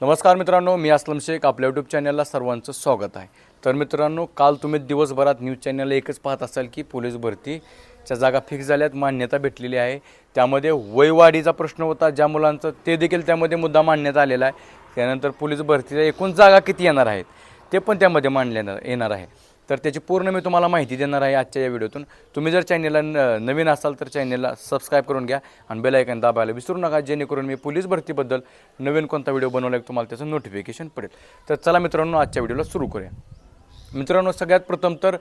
नमस्कार मित्रांनो मी असलम शेख. आपल्या यूट्यूब चॅनलला सर्वांचं स्वागत आहे. तर मित्रांनो काल तुम्ही दिवसभरात न्यूज चॅनलला एकच पाहत असाल की पोलीस भरतीच्या जागा फिक्स झाल्यात मान्यता भेटलेली आहे. त्यामध्ये वयवाढीचा प्रश्न होता ज्या मुलांचं ते देखील त्यामध्ये मुद्दा मांडण्यात आलेला आहे. त्यानंतर पोलीस भरतीच्या एकूण जागा किती येणार आहेत ते पण त्यामध्ये मांडल्या येणार आहे तर त्याची पूर्ण मी तुम्हाला माहिती देणार आहे आजच्या या व्हिडिओतून. तुम्ही जर चॅनलला न नवीन असाल तर चॅनलला सबस्क्राईब करून घ्या आणि बेलायकन दाबायला विसरू नका जेणेकरून मी पोलीस भरतीबद्दल नवीन कोणता व्हिडिओ बनवला की तुम्हाला त्याचं नोटिफिकेशन पडेल. तर चला मित्रांनो आजच्या व्हिडिओला सुरू करूया. मित्रांनो सगळ्यात प्रथम तर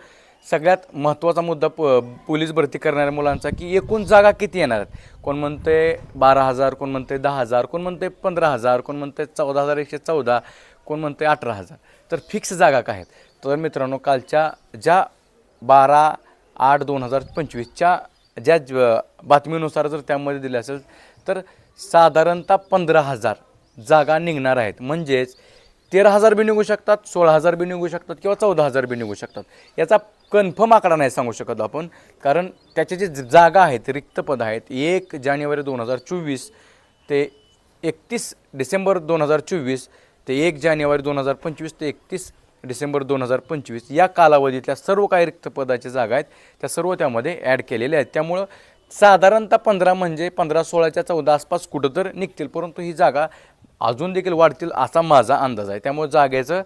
सगळ्यात महत्त्वाचा मुद्दा प पोलीस भरती करणाऱ्या मुलांचा की एकूण जागा किती येणार आहेत? कोण म्हणते बारा हजार कोण म्हणते दहा हजार कोण म्हणते पंधरा हजार कोण म्हणते चौदा हजार एकशे चौदा कोण म्हणते अठरा हजार. तर फिक्स जागा काय आहेत? तर मित्रांनो कालच्या ज्या बारा आठ दोन हजार पंचवीसच्या ज्या ज- बातमीनुसार जर त्यामध्ये दिले असेल तर साधारणतः पंधरा हजार जागा निघणार आहेत. म्हणजेच तेरा हजार बी निघू शकतात सोळा हजार बी निघू शकतात किंवा चौदा हजार बी निघू शकतात. याचा कन्फर्म आकडा नाही सांगू शकत आपण कारण त्याचे जे ज- जागा आहेत रिक्त पद आहेत एक जानेवारी दोन हजार चोवीस ते एकतीस डिसेंबर दोन हजार चोवीस ते एक जानेवारी दोन हजार पंचवीस ते एकतीस डिसेंबर दोन हजार पंचवीस या कालावधीतल्या सर्व काही रिक्त पदाच्या जागा आहेत. त्या सर्व त्यामध्ये ॲड केलेल्या आहेत. त्यामुळं साधारणतः पंधरा म्हणजे पंधरा सोळाच्या चौदा आसपास कुठं तर निघतील परंतु ही जागा अजून देखील वाढतील असा माझा अंदाज आहे. त्यामुळे जागेचं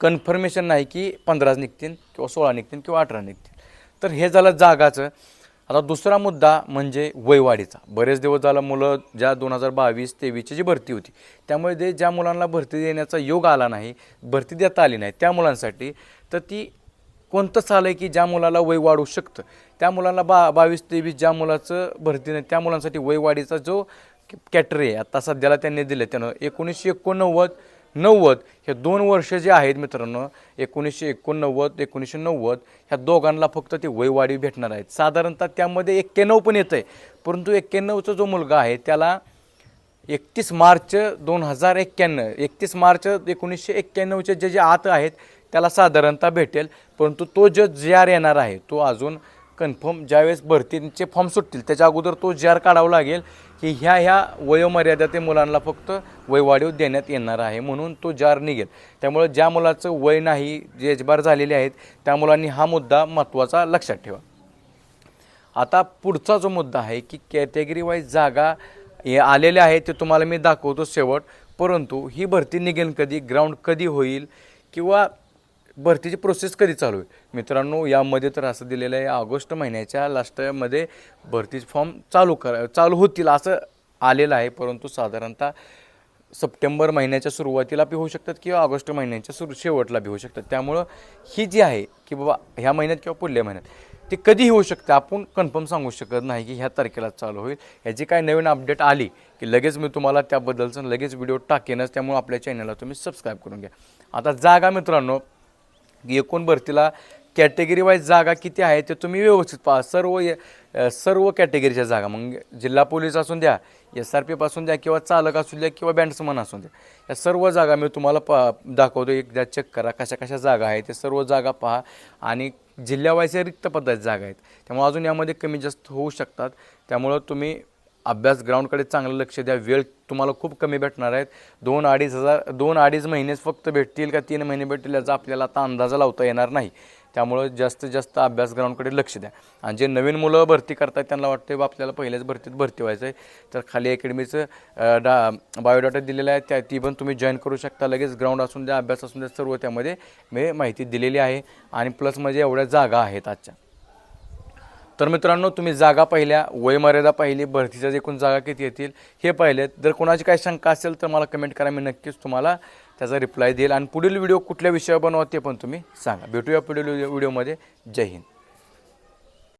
कन्फर्मेशन नाही की पंधराच निघतील किंवा सोळा निघतील किंवा अठरा निघतील. तर हे झालं जागाचं. आता दुसरा मुद्दा म्हणजे वयवाढीचा बरेच दिवस झाला मुलं ज्या दोन हजार बावीस तेवीसची जी भरती होती त्यामुळे ते ज्या मुलांना भरती देण्याचा योग आला नाही भरती देता आली नाही त्या मुलांसाठी तर ती कोणतं चालं आहे की ज्या मुलाला वय वाढू शकतं. त्या मुलाला बा बावीस तेवीस ज्या मुलाचं भरती नाही त्या मुलांसाठी वयवाढीचा जो कॅटरी आहे आता सध्याला त्यांनी दिलं त्यानं एकोणीसशे एकोणनव्वद नव्वद हे दोन वर्ष जे आहेत मित्रांनो एकोणीसशे एकोणनव्वद एकोणीसशे नव्वद ह्या दोघांना फक्त ते वयवाढी भेटणार आहेत. साधारणतः त्यामध्ये एक्क्याण्णव पण येतं आहे परंतु एक्क्याण्णवचा जो मुलगा आहे त्याला एकतीस मार्च दोन हजार एक्क्याण्णव एकतीस मार्च एकोणीसशे एक्क्याण्णवचे जे जे आत आहेत त्याला साधारणतः भेटेल. परंतु तो जो जे आर येणार आहे तो अजून कन्फर्म ज्यावेळेस भरतींचे फॉर्म सुटतील त्याच्या अगोदर तो जे काढावा लागेल की ह्या ह्या वयोमर्यादा ते मुलांना फक्त वयवाढीव देण्यात येणार आहे म्हणून तो जार निघेल. त्यामुळे ज्या मुलाचं वय नाही जे एजबार झालेले आहेत त्या मुलांनी हा मुद्दा महत्त्वाचा लक्षात ठेवा. आता पुढचा जो मुद्दा आहे की कॅटेगरी वाईज जागा हे आलेल्या आहेत ते तुम्हाला मी दाखवतो शेवट. परंतु ही भरती निघेल कधी ग्राउंड कधी होईल किंवा भरतीची प्रोसेस कधी चालू आहे? मित्रांनो यामध्ये तर असं दिलेलं आहे ऑगस्ट महिन्याच्या लास्टमध्ये भरतीचे फॉर्म चालू करा चालू होतील असं आलेलं आहे. परंतु साधारणतः सप्टेंबर महिन्याच्या सुरुवातीला बी होऊ शकतात किंवा ऑगस्ट महिन्याच्या सुरू शेवटला बी होऊ शकतात. त्यामुळं ही जी आहे की बाबा ह्या महिन्यात किंवा पुढल्या महिन्यात ते कधीही होऊ शकते आपण कन्फर्म सांगू शकत नाही की ह्या तारखेला चालू होईल. ह्याची काय नवीन अपडेट आली की लगेच मी तुम्हाला त्याबद्दलचं लगेच व्हिडिओ टाकेनच. त्यामुळे आपल्या चॅनलला तुम्ही सबस्क्राईब करून घ्या. आता जागा मित्रांनो एकूण भरतीला कॅटेगरी वाईज जागा किती आहे ते तुम्ही व्यवस्थित पहा. सर्व सर्व कॅटेगरीच्या जागा. मग जिल्हा पोलीस असून द्या एस आर पीपासून द्या किंवा चालक असू द्या किंवा बँड्समन असून द्या या सर्व जागा मी तुम्हाला पा दाखवतो. एकदा चेक करा कशा कशा जागा आहेत. ते सर्व जागा पहा. आणि जिल्ह्यावाईज रिक्त पद्धत जागा आहेत. त्यामुळे अजून यामध्ये कमी जास्त होऊ शकतात. त्यामुळं तुम्ही अभ्यास ग्राउंडकडे चांगलं लक्ष द्या. वेळ तुम्हाला खूप कमी भेटणार आहेत. दोन अडीच हजार दोन अडीच महिनेच फक्त भेटतील का तीन महिने भेटतील याचा आपल्याला आता अंदाजा लावता येणार नाही. त्यामुळं जास्तीत जास्त अभ्यास ग्राउंडकडे लक्ष द्या. आणि जे नवीन मुलं भरती करतात त्यांना वाटतं बा आपल्याला पहिल्याच भरतीत भरती व्हायचं आहे. तर खाली अकॅडमीचं डा बायोडाटा दिलेला आहे. त्या ती पण तुम्ही जॉईन करू शकता. लगेच ग्राउंड असून द्या अभ्यास असून द्या सर्व त्यामध्ये मी माहिती दिलेली आहे. आणि प्लस म्हणजे एवढ्या जागा आहेत आजच्या. तर मित्रांनो तुम्ही जागा पाहिल्या वयमर्यादा पाहिली भरतीच्या एकूण जागा किती येतील हे पाहिलेत. जर कोणाची काही शंका असेल तर मला कमेंट करा मी नक्कीच तुम्हाला त्याचा रिप्लाय देईल. आणि पुढील व्हिडिओ कुठल्या विषयावर बनवा ते पण तुम्ही सांगा. भेटूया पुढील व्हिडिओमध्ये जय हिंद.